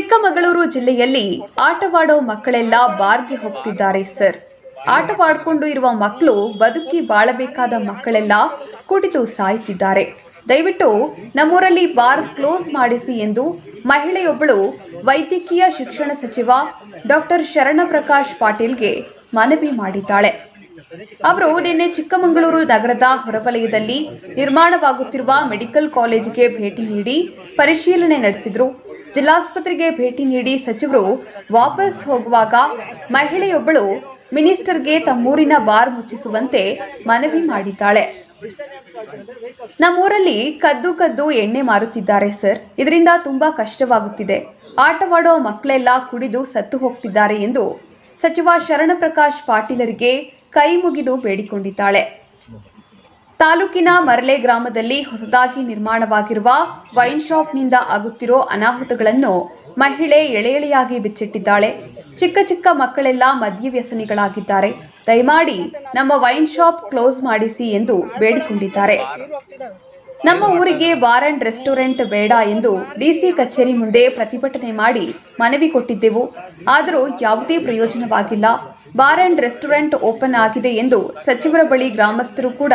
ಚಿಕ್ಕಮಗಳೂರು ಜಿಲ್ಲೆಯಲ್ಲಿ ಆಟವಾಡೋ ಮಕ್ಕಳೆಲ್ಲ ಬಾರ್ಗೆ ಹೋಗ್ತಿದ್ದಾರೆ, ಸರ್. ಆಟವಾಡ್ಕೊಂಡು ಇರುವ ಮಕ್ಕಳು ಬದುಕಿ ಬಾಳಬೇಕಾದ ಮಕ್ಕಳೆಲ್ಲ ಕುಡಿದು ಸಾಯ್ತಿದ್ದಾರೆ. ದಯವಿಟ್ಟು ನಮ್ಮೂರಲ್ಲಿ ಬಾರ್ ಕ್ಲೋಸ್ ಮಾಡಿಸಿ ಎಂದು ಮಹಿಳೆಯೊಬ್ಬಳು ವೈದ್ಯಕೀಯ ಶಿಕ್ಷಣ ಸಚಿವ ಡಾಕ್ಟರ್ ಶರಣಪ್ರಕಾಶ್ ಪಾಟೀಲ್ಗೆ ಮನವಿ ಮಾಡಿದ್ದಾಳೆ. ಅವರು ನಿನ್ನೆ ಚಿಕ್ಕಮಗಳೂರು ನಗರದ ಹೊರವಲಯದಲ್ಲಿ ನಿರ್ಮಾಣವಾಗುತ್ತಿರುವ ಮೆಡಿಕಲ್ ಕಾಲೇಜಿಗೆ ಭೇಟಿ ನೀಡಿ ಪರಿಶೀಲನೆ ನಡೆಸಿದ್ರು. ಜಿಲ್ಲಾಸ್ಪತ್ರೆಗೆ ಭೇಟಿ ನೀಡಿ ಸಚಿವರು ವಾಪಸ್ ಹೋಗುವಾಗ ಮಹಿಳೆಯೊಬ್ಬಳು ಮಿನಿಸ್ಟರ್ಗೆ ತಮ್ಮೂರಿನ ಬಾರ್ ಮುಚ್ಚಿಸುವಂತೆ ಮನವಿ ಮಾಡಿದ್ದಾಳೆ. ನಮ್ಮೂರಲ್ಲಿ ಕದ್ದು ಕದ್ದು ಎಣ್ಣೆ ಮಾರುತ್ತಿದ್ದಾರೆ ಸರ್. ಇದರಿಂದ ತುಂಬಾ ಕಷ್ಟವಾಗುತ್ತಿದೆ. ಆಟವಾಡೋ ಮಕ್ಕಳೆಲ್ಲ ಕುಡಿದು ಸತ್ತು ಹೋಗ್ತಿದ್ದಾರೆ ಎಂದು ಸಚಿವ ಶರಣಪ್ರಕಾಶ್ ಪಾಟೀಲರಿಗೆ ಕೈ ಮುಗಿದು ಬೇಡಿಕೊಂಡಿದ್ದಾಳೆ. ತಾಲೂಕಿನ ಮರಳೆ ಗ್ರಾಮದಲ್ಲಿ ಹೊಸದಾಗಿ ನಿರ್ಮಾಣವಾಗಿರುವ ವೈನ್ ಶಾಪ್ನಿಂದ ಆಗುತ್ತಿರೋ ಅನಾಹುತಗಳನ್ನು ಮಹಿಳೆ ಎಳೆ ಎಳೆಯಾಗಿ ಬಿಚ್ಚಿಟ್ಟಿದ್ದಾಳೆ. ಚಿಕ್ಕ ಚಿಕ್ಕ ಮಕ್ಕಳೆಲ್ಲ ಮದ್ಯ ವ್ಯಸನಿಗಳಾಗಿದ್ದಾರೆ ದಯಮಾಡಿ ನಮ್ಮ ವೈನ್ ಶಾಪ್ ಕ್ಲೋಸ್ ಮಾಡಿಸಿ ಎಂದು ಬೇಡಿಕೊಂಡಿದ್ದಾರೆ. ನಮ್ಮ ಊರಿಗೆ ಬಾರ್ ಅಂಡ್ ರೆಸ್ಟೋರೆಂಟ್ ಬೇಡ ಎಂದು ಡಿಸಿ ಕಚೇರಿ ಮುಂದೆ ಪ್ರತಿಭಟನೆ ಮಾಡಿ ಮನವಿ ಕೊಟ್ಟಿದ್ದೆವು. ಆದರೂ ಯಾವುದೇ ಪ್ರಯೋಜನವಾಗಿಲ್ಲ. ಬಾರ್ ಅಂಡ್ ರೆಸ್ಟೋರೆಂಟ್ ಓಪನ್ ಆಗಿದೆ ಎಂದು ಸಚಿವರ ಬಳಿ ಗ್ರಾಮಸ್ಥರು ಕೂಡ